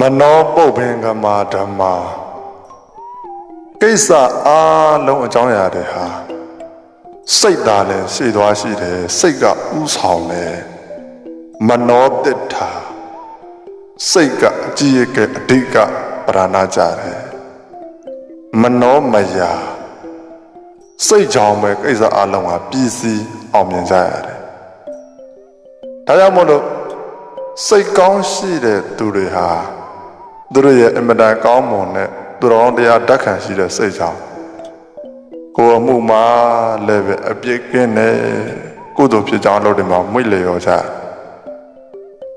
မနောပုပ္ပင်္ဂမဓမ္မာကိစ္စအားလုံးအကြောင်းအရာတွေဟာစိတ်သားလည်းရှိသွားရှိတယ်စိတ်ကဥဆောင်တယ်မနောတစ္ထာစိတ်ကအကြည့်ရကအဓိကပရဏာကြတယ်မနောမယာစိတ်ကြောင့်ပဲကိစ္စအလုံးဟာပြည်စည်းအောင်မြင်ကြရတယ်ဒါကြောင့်မို့လို့စိတ်ကောင်းရှိတဲ့သူတွေဟာ သူတို့ရဲ့အမတန်ကောင်းမွန်တဲ့သူတော်ကောင်းတရားဓာတ်ခံရှိတဲ့စိတ်ကြောင့်ကိုယ်အမှုမှာလည်းပဲအပြစ်ကင်းတဲ့ကုသိုလ်ဖြစ်ကြောင်းလုပ်တယ်မှာမွေ့လျော်ကြ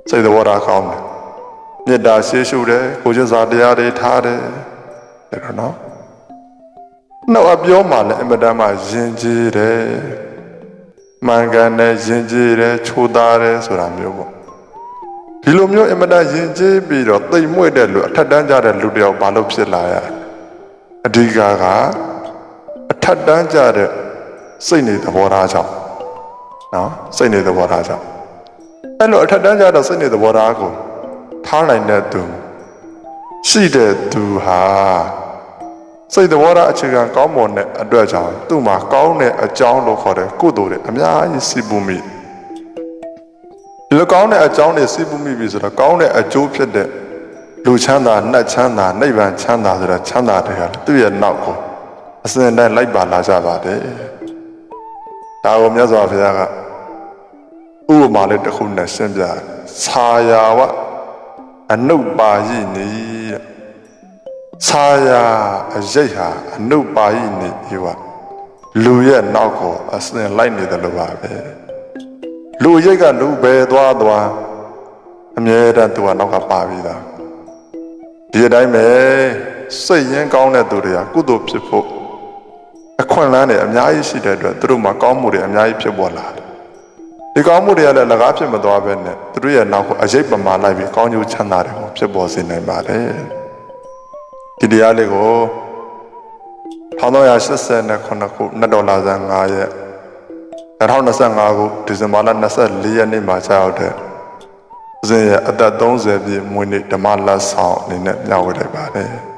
စိတ်တော်ရာကောင်းတယ်မေတ္တာရှိရှုတယ်ကိုယ်ကျစားတရားတွေထားတယ်ဒါတော့နော်နောက်အပြောမှလည်းအမတန်မှယဉ်ကျေးတယ်မှန်ကန်တယ်ယဉ်ကျေးတယ်ချိုးသားတယ်ဆိုတာမျိုးပေါ့ ဒီလိုမျိုးအမတန်ယဉ်ကျေးပြီးတော့တိမ်မွေ့တဲ့လူအထက်တန်းကြတဲ့လူတယောက်ဘာလို့ဖြစ်လာရအဓိကကအထက်တန်းကြတဲ့စိတ်နေသဘောထားကြောင့်နော်စိတ်နေသဘောထားကြောင့်အဲ့လိုအထက်တန်းကြတဲ့စိတ်နေသဘောထားကိုထားနိုင်တဲ့သူရှိတဲ့သူဟာစိတ်သဘောထားအခြေခံကောင်းမွန်တဲ့အတွက်ကြောင့်သူ့မှာကောင်းတဲ့အကြောင်းလို့ခေါ်တဲ့ကုသိုလ်တွေအများကြီးစီပူမိဒီ လိုကောင်းတဲ့အကြောင်းတွေစီပူမိပြီဆိုတော့ကောင်းတဲ့အကျိုးဖြစ်တဲ့လူချမ်းသာနှက်ချမ်းသာနိဗ္ဗာန်ချမ်းသာဆိုတဲ့ချမ်းသာတွေကသူ့ရဲ့နောက်ကိုအစဉ်တိုင်းလိုက်ပါလာကြပါတယ်ဒါကိုမြတ်စွာဘုရားကဥပမာလေးတစ်ခုနဲ့ရှင်းပြတယ်။ခြာယာဝအနုပ္ပါယိနိတဲ့။ခြာယာအရိတ်ဟာအနုပ္ပါယိနိဒီဝလူရဲ့နောက်ကိုအစဉ်လိုက်နေတယ်လို့ပါပဲ။ လူရိတ်ကလူပဲသွားသွားအမြဲတမ်းသူကနောက်ကပါပြီးသား။ဒီအတိုင်းပဲစိတ်ရင်းကောင်းတဲ့သူတွေကကုသိုလ်ဖြစ်ဖို့အခွင့်အလမ်းတွေအများကြီးရှိတဲ့အတွက်သူတို့မှာကောင်းမှုတွေအများကြီးဖြစ်ပေါ်လာတယ်။ဒီကောင်းမှုတွေကလည်းလကားဖြစ်မသွားဘဲနဲ့သူတို့ရဲ့နောက်ကိုအရေးပမာလိုက်ပြီးကောင်းကျိုးချမ်းသာတွေကိုဖြစ်ပေါ်စေနိုင်ပါတယ်။ဒီတရားလေးကို1389ခုနှစ်ဒေါ်လာဇန်9ရက် 2025ခုဒီဇင်ဘာလ24ရက်နေ့မှာကြာရောက်တဲ့ဇင်ရဲ့အသက်30ပြည့်မွေးနေ့ဓမ္မလတ်ဆောင်အနေနဲ့ညှဝေလိုက်ပါတယ်။